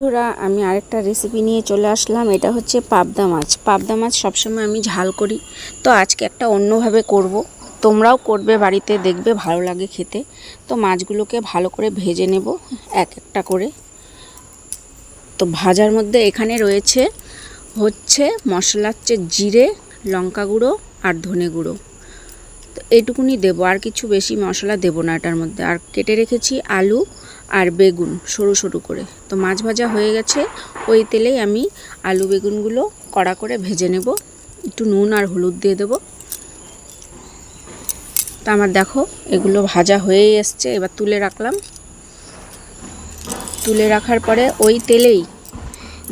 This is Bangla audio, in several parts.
বন্ধুরা, আমি আরেকটা রেসিপি নিয়ে চলে আসলাম। এটা হচ্ছে পাবদা মাছ। পাবদা মাছ সবসময় আমি ঝাল করি। তো আজকে একটা অন্যভাবে করব। তোমরাও করবে, বাড়িতে দেখবে, ভালো লাগে খেতে। তো মাছগুলোকে ভালো করে ভেজে নেব, এক একটা করে। তো ভাজার মধ্যে এখানে রয়েছে হচ্ছে মশলা হচ্ছে জিরে, লঙ্কা গুঁড়ো আর ধনে গুঁড়ো। তো এইটুকুনি দেবো, আর কিছু বেশি মশলা দেবো না এটার মধ্যে। আর কেটে রেখেছি আলু আর বেগুন, সরু সরু করে। তো মাছ ভাজা হয়ে গেছে, ওই তেলেই আমি আলু বেগুনগুলো কড়া করে ভেজে নেব। একটু নুন আর হলুদ দিয়ে দেবো। তো আমার দেখো, এগুলো ভাজা হয়েই এসছে, এবার তুলে রাখলাম। তুলে রাখার পরে ওই তেলেই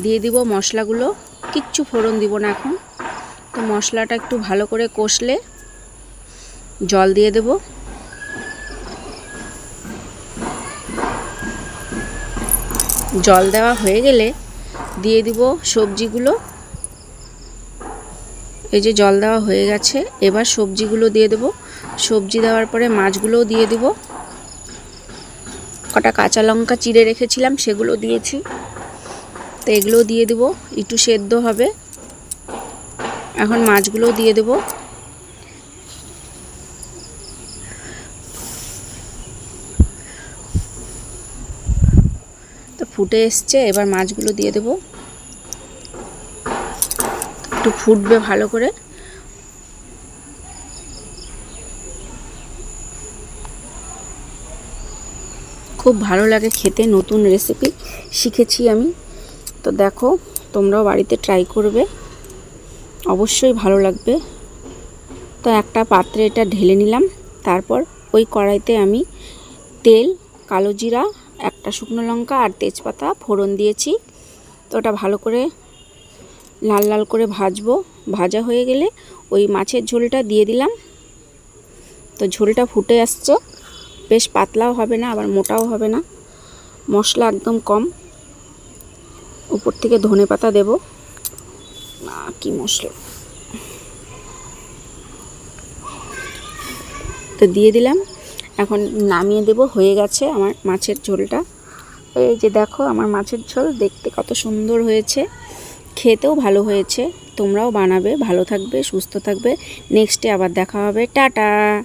দিয়ে দিব মশলাগুলো। কিচ্ছু ফোড়ন দিব না এখন। তো মশলাটা একটু ভালো করে কষলে জল দিয়ে দেব। জল দেওয়া হয়ে গেলে দিয়ে দিব সবজিগুলো। এই যে জল দেওয়া হয়ে গেছে, এবার সবজিগুলো দিয়ে দেব। সবজি দেওয়ার পরে মাছগুলোও দিয়ে দিব। কটা কাঁচা লঙ্কা চিড়ে রেখেছিলাম, সেগুলো দিয়েছি। তো এগুলো দিয়ে দেব, একটু সেদ্ধ হবে। এখন মাছগুলোও দিয়ে দেবো। ফুটে এসছে, এবার মাছগুলো দিয়ে দেব। একটু ফুটবে ভালো করে। খুব ভালো লাগে খেতে, নতুন রেসিপি শিখেছি আমি। তো দেখো, তোমরাও বাড়িতে ট্রাই করবে। অবশ্যই ভালো লাগবে। তো একটা পাত্রে এটা ঢেলে নিলাম। তারপর ওই কড়াইতে আমি তেল, কালো জিরা একটা শুকনো লঙ্কা আর তেজপাতা ফোড়ন দিয়েছি। তো ওটা ভালো করে লাল লাল করে ভাজবো। ভাজা হয়ে গেলে ওই মাছের ঝোলটা দিয়ে দিলাম। তো ঝোলটা ফুটে আসছে। বেশ পাতলাও হবে না, আবার মোটাও হবে না। মশলা একদম কম। উপর থেকে ধনে পাতা দেবো। না, কি মশলা। তো দিয়ে দিলাম। এখন নামিয়ে দেব, হয়ে গেছে আমার মাছের ঝোলটা। এই যে দেখো, আমার মাছের ঝোল দেখতে কত সুন্দর হয়েছে। খেতেও ভালো হয়েছে, তোমরাও বানাবে, ভালো থাকবে, সুস্থ থাকবে। নেক্সটে আবার দেখা হবে, টাটা!